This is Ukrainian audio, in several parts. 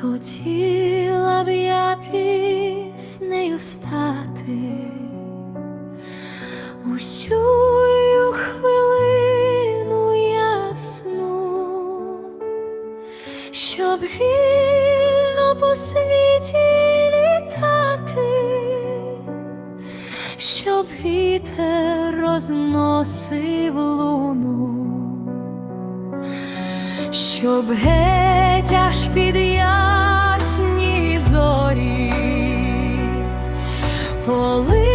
Хотіла б я піснею стати. Усю хвилину ясну, щоб вільно по світі літати, щоб вітер розносив луну щоб геть аж під ясні believe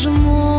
什么？